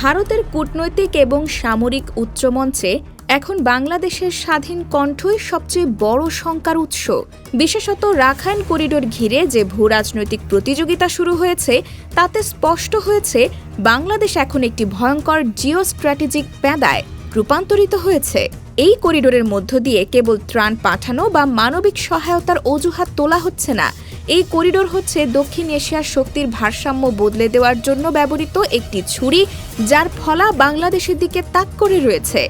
ভারতের কূটনৈতিক এবং সামরিক উচ্চমঞ্চে এখন বাংলাদেশের স্বাধীন কণ্ঠই সবচেয়ে বড় শঙ্কার উৎস। বিশেষত রাখাইন করিডোর ঘিরে যে ভূ রাজনৈতিক প্রতিযোগিতা শুরু হয়েছে, তাতে স্পষ্ট হয়েছে, বাংলাদেশ এখন একটি ভয়ঙ্কর জিও স্ট্র্যাটেজিক প্যাদায় রূপান্তরিত হয়েছে। এই করিডোরের মধ্য দিয়ে কেবল ত্রাণ পাঠানো বা মানবিক সহায়তার অজুহাত তোলা হচ্ছে না এই করিডোর হচ্ছে দক্ষিণ এশিয়ার শক্তির ভারসাম্য বদলে দেওয়ার জন্য ব্যবহৃত একটি ছুরি, যার ফলা বাংলাদেশের দিকে তাক করে রয়েছে।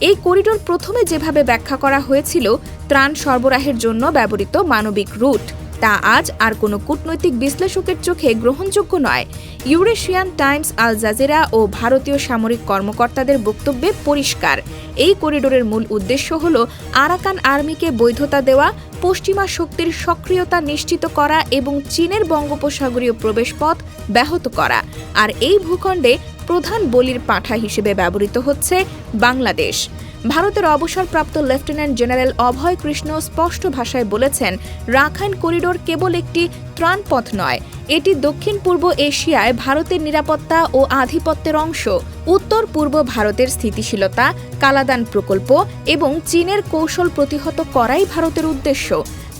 এই করিডোর প্রথমে যেভাবে ব্যাখ্যা করা হয়েছিল, ত্রাণ সরবরাহের জন্য ব্যবহৃত মানবিক রুট। তা আজ আর কোনো কূটনৈতিক বিশ্লেষকের চোখে গ্রহণযোগ্য নয়। ইউরেশিয়ান টাইমস, আল জাজেরা ও ভারতীয় সামরিক কর্মকর্তাদের বক্তব্যে পরিষ্কার। এই করিডোরের মূল উদ্দেশ্য হল আরাকান আর্মিকে বৈধতা দেওয়া, পশ্চিমা শক্তির সক্রিয়তা নিশ্চিত করা এবং চীনের বঙ্গোপসাগরীয় প্রবেশপথ ব্যাহত করা। আর এই ভূখণ্ডে প্রধান বলির পাঠা হিসেবে ব্যবহৃত হচ্ছে বাংলাদেশ। ভারতের অবসরপ্রাপ্ত লেফটেন্যান্ট জেনারেল অভয় কৃষ্ণ স্পষ্ট ভাষায় বলেছেন, রাখাইন করিডোর কেবল একটি ত্রাণপথ নয়, এটি দক্ষিণ পূর্ব এশিয়ায় ভারতের নিরাপত্তা ও আধিপত্যের অংশ উত্তর পূর্ব ভারতের স্থিতিশীলতা, কালাদান প্রকল্প এবং চীনের কৌশল প্রতিহত করাই ভারতের উদ্দেশ্য।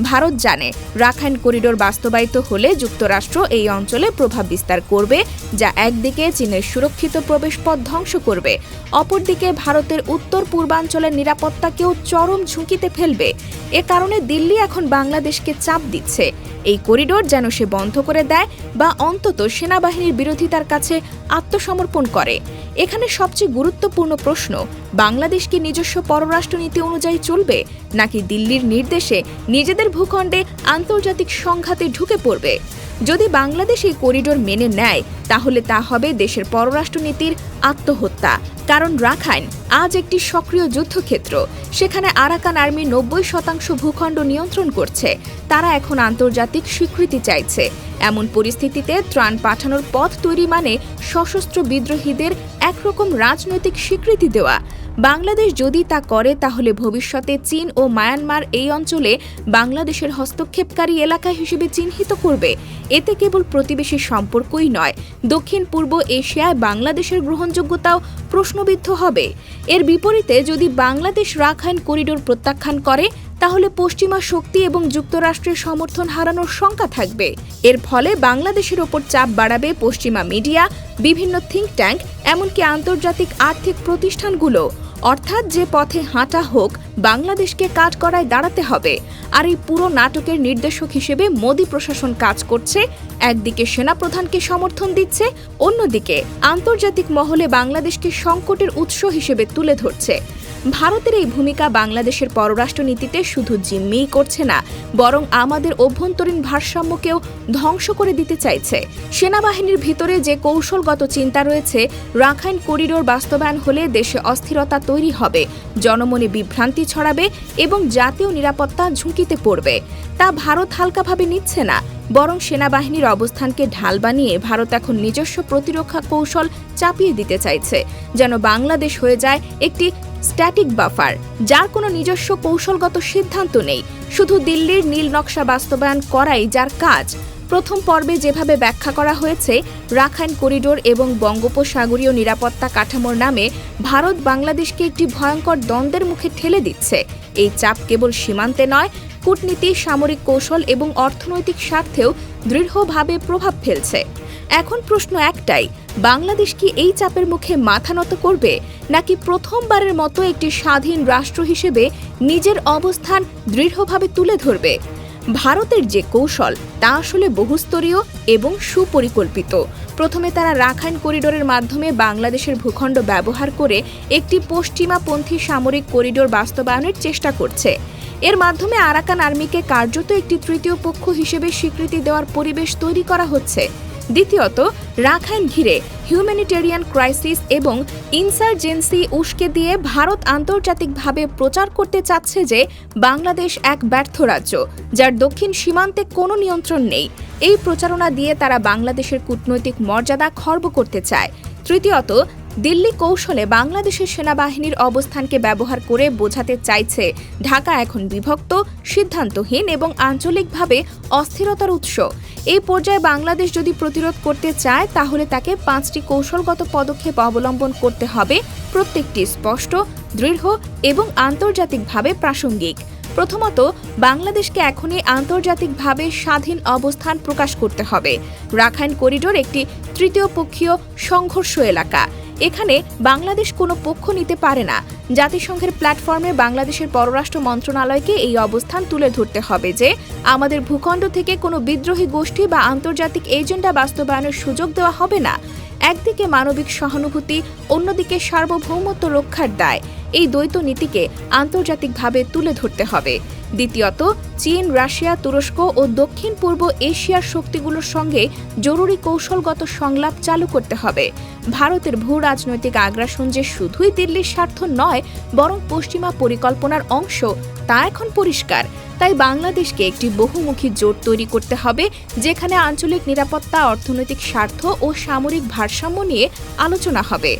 ভারত জানে। রাখাইন করিডোর বাস্তবায়িত হলে যুক্তরাষ্ট্র এই অঞ্চলে প্রভাব বিস্তার করবে, যা একদিকে চীনের সুরক্ষিত প্রবেশপথ ধ্বংস করবে, অপরদিকে ভারতের উত্তর পূর্বাঞ্চলের নিরাপত্তাকেও চরম ঝুঁকিতে ফেলবে। এ কারণে দিল্লি এখন বাংলাদেশকে চাপ দিচ্ছে। এই করিডোর যেন সে বন্ধ করে দেয় বা অন্তত সেনাবাহিনীর বিরোধিতার কাছে আত্মসমর্পণ করে। এখানে সবচেয়ে গুরুত্বপূর্ণ প্রশ্ন, বাংলাদেশ কি নিজস্ব পররাষ্ট্রনীতি অনুযায়ী চলবে, নাকি দিল্লির নির্দেশে নিজেদের ভূখণ্ডে আন্তর্জাতিক সংঘাতে ঢুকে পড়বে? যদি বাংলাদেশ এই করিডোর মেনে নেয়, তাহলে তা হবে দেশের পররাষ্ট্রনীতির আত্মহত্যা। কারণ রাখাইন আজ একটি সক্রিয় যুদ্ধক্ষেত্র। সেখানে আরাকান আর্মি নব্বই শতাংশ ভূখণ্ড নিয়ন্ত্রণ করছে। তারা এখন আন্তর্জাতিক স্বীকৃতি চাইছে। এমন পরিস্থিতিতে ত্রাণ পাঠানোর পথ তৈরি মানে সশস্ত্র বিদ্রোহীদের একরকম রাজনৈতিক স্বীকৃতি দেওয়া। বাংলাদেশ যদি তা করে, তাহলে ভবিষ্যতে চীন ও মায়ানমার এই অঞ্চলে বাংলাদেশের হস্তক্ষেপকারী এলাকা হিসেবে চিহ্নিত করবে। এতে কেবল প্রতিবেশী সম্পর্কই নয়, দক্ষিণ, পূর্ব এশিয়ায় বাংলাদেশের গ্রহণযোগ্যতাও প্রশ্নবিদ্ধ হবে। এর বিপরীতে যদি বাংলাদেশ রাখাইন করিডোর প্রত্যাখ্যান করে তাহলে পশ্চিমা শক্তি এবং যুক্তরাষ্ট্রের সমর্থন হারানোর শঙ্কা থাকবে। এর ফলে বাংলাদেশের ওপর চাপ বাড়াবে পশ্চিমা মিডিয়া, বিভিন্ন থিঙ্ক ট্যাঙ্ক এমনকি আন্তর্জাতিক আর্থিক প্রতিষ্ঠানগুলো। অর্থাৎ যে পথে হাঁটা হোক, বাংলাদেশকে কাজ করায় দাঁড়াতে হবে। আর এই পুরো নাটকের নির্দেশক হিসেবে মোদী প্রশাসন কাজ করছে। একদিকে সেনাপ্রধানকে সমর্থন দিচ্ছে, অন্যদিকে আন্তর্জাতিক মহলে বাংলাদেশকে সংকটের উৎস হিসেবে তুলে ধরছে। ভারতের এই ভূমিকা বাংলাদেশের পররাষ্ট্রনীতিতে শুধু জিম্মিই করছে না, বরং আমাদের অভ্যন্তরীণ ভারসাম্যকেও ধ্বংস করে দিতে চাইছে। সেনাবাহিনীর ভিতরে যে কৌশলগত চিন্তা রয়েছে, রাখাইন করিডোর বাস্তবায়ন হলে দেশে অস্থিরতা তৈরি হবে, জনমনে বিভ্রান্তি ছড়াবে এবং জাতীয় নিরাপত্তা ঝুঁকিতে পড়বে। তা ভারত হালকাভাবে নিচ্ছে না, বরং সেনাবাহিনীর অবস্থানকে ঢাল বানিয়ে ভারত এখন নিজস্ব প্রতিরক্ষা কৌশল চাপিয়ে দিতে চাইছে, যেন বাংলাদেশ হয়ে যায় একটি স্ট্যাটিক বাফার, যার কোনো নিজস্ব কৌশলগত সিদ্ধান্ত নেই। শুধু দিল্লির নীল নকশা বাস্তবায়ন করাই যার কাজ। প্রথম পর্বে যেভাবে ব্যাখ্যা করা হয়েছে, রাখাইন করিডোর এবং বঙ্গোপসাগরীয় নিরাপত্তা কাঠামোর নামে ভারত বাংলাদেশকে একটি ভয়ঙ্কর দ্বন্দ্বের মুখে ঠেলে দিচ্ছে। এই চাপ কেবল সীমান্তে নয়, কূটনীতি, সামরিক কৌশল এবং অর্থনৈতিক স্বার্থেও দৃঢ়ভাবে প্রভাব ফেলছে। এখন প্রশ্ন একটাই, বাংলাদেশ কি এই চাপের মুখে মাথা নত করবে, নাকি প্রথমবারের মতো একটি স্বাধীন রাষ্ট্র হিসেবে নিজের অবস্থান দৃঢ়ভাবে তুলে ধরবে? ভারতের যে কৌশল, তা আসলে বহুস্তরীয় এবং সুপরিকল্পিত। প্রথমে তারা রাখাইন করিডোরের মাধ্যমে বাংলাদেশের ভূখণ্ড ব্যবহার করে একটি পশ্চিমাপন্থী সামরিক করিডোর বাস্তবায়নের চেষ্টা করছে। এর মাধ্যমে আরাকান আর্মিকে কার্যত একটি তৃতীয় পক্ষ হিসেবে স্বীকৃতি দেওয়ার পরিবেশ তৈরি করা হচ্ছে। দ্বিতীয়ত, রাখাইন ঘিরে হিউম্যানিটেরিয়ান ক্রাইসিস এবং ইনসার্জেন্সি উস্কে দিয়ে ভারত আন্তর্জাতিকভাবে প্রচার করতে চাচ্ছে যে বাংলাদেশ এক ব্যর্থ রাজ্য, যার দক্ষিণ সীমান্তে কোনো নিয়ন্ত্রণ নেই। এই প্রচারণা দিয়ে তারা বাংলাদেশের কূটনৈতিক মর্যাদা খর্ব করতে চায়। তৃতীয়ত দিল্লি কৌশলে বাংলাদেশের সেনাবাহিনীর অবস্থানকে ব্যবহার করে বোঝাতে চাইছে ঢাকা এখন বিভক্ত, সিদ্ধান্তহীন এবং আঞ্চলিকভাবে অস্থিরতার উৎস। এই পর্যায়ে বাংলাদেশ যদি প্রতিরোধ করতে চায়, তাহলে তাকে পাঁচটি কৌশলগত পদক্ষেপ অবলম্বন করতে হবে। প্রত্যেকটি স্পষ্ট, দৃঢ় এবং আন্তর্জাতিকভাবে প্রাসঙ্গিক। প্রথমত, বাংলাদেশকে এখনই আন্তর্জাতিকভাবে স্বাধীন অবস্থান প্রকাশ করতে হবে। রাখাইন করিডোর একটি তৃতীয় পক্ষীয় সংঘর্ষ এলাকা। এখানে বাংলাদেশ কোনো পক্ষ নিতে পারে না। জাতিসংঘের প্ল্যাটফর্মে বাংলাদেশের পররাষ্ট্র মন্ত্রণালয়কে এই অবস্থান তুলে ধরতে হবে যে, আমাদের ভূখণ্ড থেকে কোনো বিদ্রোহী গোষ্ঠী বা আন্তর্জাতিক এজেন্ডা বাস্তবায়নের সুযোগ দেওয়া হবে না। একদিকে মানবিক সহানুভূতি, অন্যদিকে সার্বভৌমত্ব রক্ষার দায়। এই দ্বৈত নীতিকে আন্তর্জাতিকভাবে তুলে ধরতে হবে। দ্বিতীয়ত, চীন, রাশিয়া, তুরস্ক ও দক্ষিণ পূর্ব এশিয়ার শক্তিগুলোর সঙ্গে জরুরি কৌশলগত সংলাপ চালু করতে হবে। ভারতের ভূ রাজনৈতিক আগ্রাসন যে শুধুই দিল্লির স্বার্থ নয়, বরং পশ্চিমা পরিকল্পনার অংশ, তা এখন পরিষ্কার। তাই বাংলাদেশকে একটি বহুমুখী জোট তৈরি করতে হবে, যেখানে আঞ্চলিক নিরাপত্তা, অর্থনৈতিক স্বার্থ ও সামরিক ভারসাম্য নিয়ে আলোচনা হবে।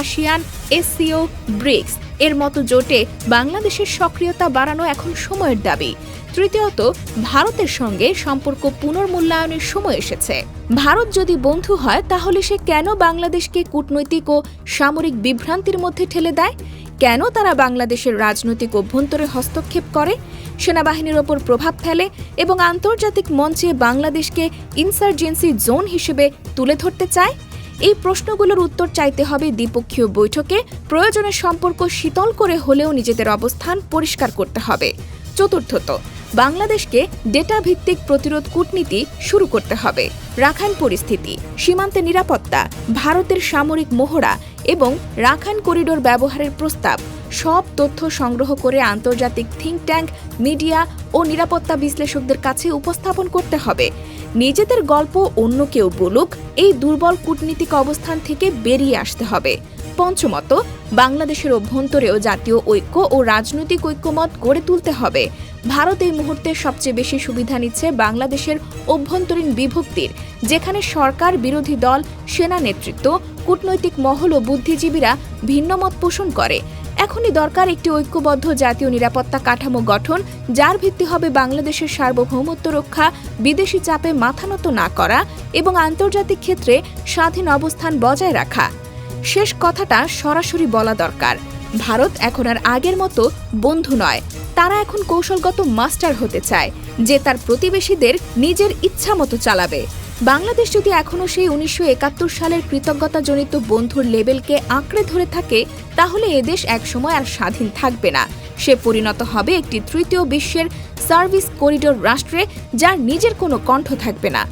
আসিয়ান, এসসিও, ব্রিক্স এর মতো জোটে বাংলাদেশের সক্রিয়তা বাড়ানো এখন সময়ের দাবি। তৃতীয়ত, ভারতের সঙ্গে সম্পর্ক পুনর্মূল্যায়নের সময় এসেছে। ভারত যদি বন্ধু হয়, তাহলে সে কেন বাংলাদেশকে কূটনৈতিক ও সামরিক বিভ্রান্তির মধ্যে ঠেলে দেয়? কেন তারা বাংলাদেশের রাজনৈতিক অভ্যন্তরে হস্তক্ষেপ করে? সেনাবাহিনীর ওপর প্রভাব ফেলে এবং আন্তর্জাতিক মঞ্চে বাংলাদেশকে ইনসার্জেন্সি জোন হিসেবে তুলে ধরতে চায়? এই প্রশ্নগুলোর উত্তর চাইতে হবে দ্বিপক্ষীয় বৈঠকে। প্রয়োজনের সম্পর্ক শীতল করে হলেও নিজেদের অবস্থান পরিষ্কার করতে হবে। চতুর্থত, বাংলাদেশকে ডেটা ভিত্তিক প্রতিরোধ কূটনীতি শুরু করতে হবে। রাখাইন পরিস্থিতি, সীমান্তে নিরাপত্তা, ভারতের সামরিক মহড়া এবং রাখাইন করিডোর ব্যবহারের প্রস্তাব সব তথ্য সংগ্রহ করে আন্তর্জাতিক থিঙ্ক ট্যাঙ্ক মিডিয়া ও নিরাপত্তা বিশ্লেষকদের কাছে উপস্থাপন করতে হবে। নিজেদের গল্প অন্য কেউ বলুক, এই দুর্বল কূটনীতিক অবস্থান থেকে বেরিয়ে আসতে হবে। পঞ্চমত, বাংলাদেশের অভ্যন্তরেও জাতীয় ঐক্য ও রাজনৈতিক ঐক্যমত গড়ে তুলতে হবে। ভারত এই মুহূর্তে সবচেয়ে বেশি সুবিধা নিচ্ছে বাংলাদেশের অভ্যন্তরীণ বিভক্তির, যেখানে সরকার, বিরোধী দল, সেনা নেতৃত্ব, কূটনৈতিক মহল ও বুদ্ধিজীবীরা ভিন্নমত পোষণ করে। এখনই দরকার একটি ঐক্যবদ্ধ জাতীয় নিরাপত্তা কাঠামো গঠন, যার ভিত্তি হবে বাংলাদেশের সার্বভৌমত্ব রক্ষা, বিদেশি চাপে মাথা নত না করা এবং আন্তর্জাতিক ক্ষেত্রে স্বাধীন অবস্থান বজায় রাখা। শেষ কথাটা সরাসরি বলা দরকার। ভারত এখন আর আগের মতো বন্ধু নয়। তারা এখন কৌশলগত মাস্টার হতে চায়, যে তার প্রতিবেশীদের নিজের ইচ্ছা মতো চালাবে। বাংলাদেশ যদি এখনও সেই উনিশশো একাত্তর সালের কৃতজ্ঞতাজনিত বন্ধুর লেবেলকে আঁকড়ে ধরে থাকে, তাহলে এদেশ একসময় আর স্বাধীন থাকবে না। সে পরিণত হবে একটি তৃতীয় বিশ্বের সার্ভিস করিডোর রাষ্ট্রে, যার নিজের কোনো কণ্ঠ থাকবে না।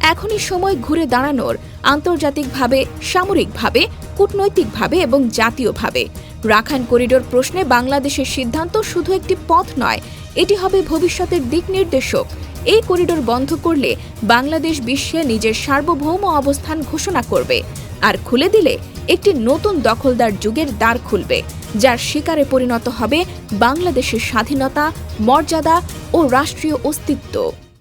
এখনই সময় ঘুরে দাঁড়ানোর, আন্তর্জাতিকভাবে, সামরিকভাবে, কূটনৈতিকভাবে এবং জাতীয়ভাবে। রাখাইন করিডোর প্রশ্নে বাংলাদেশের সিদ্ধান্ত শুধু একটি পথ নয়, এটি হবে ভবিষ্যতের দিক নির্দেশক। এই করিডোর বন্ধ করলে বাংলাদেশ বিশ্বে নিজের সার্বভৌম অবস্থান ঘোষণা করবে আর খুলে দিলে একটি নতুন দখলদার যুগের দ্বার খুলবে, যার শিকারে পরিণত হবে বাংলাদেশের স্বাধীনতা, মর্যাদা ও রাষ্ট্রীয় অস্তিত্ব।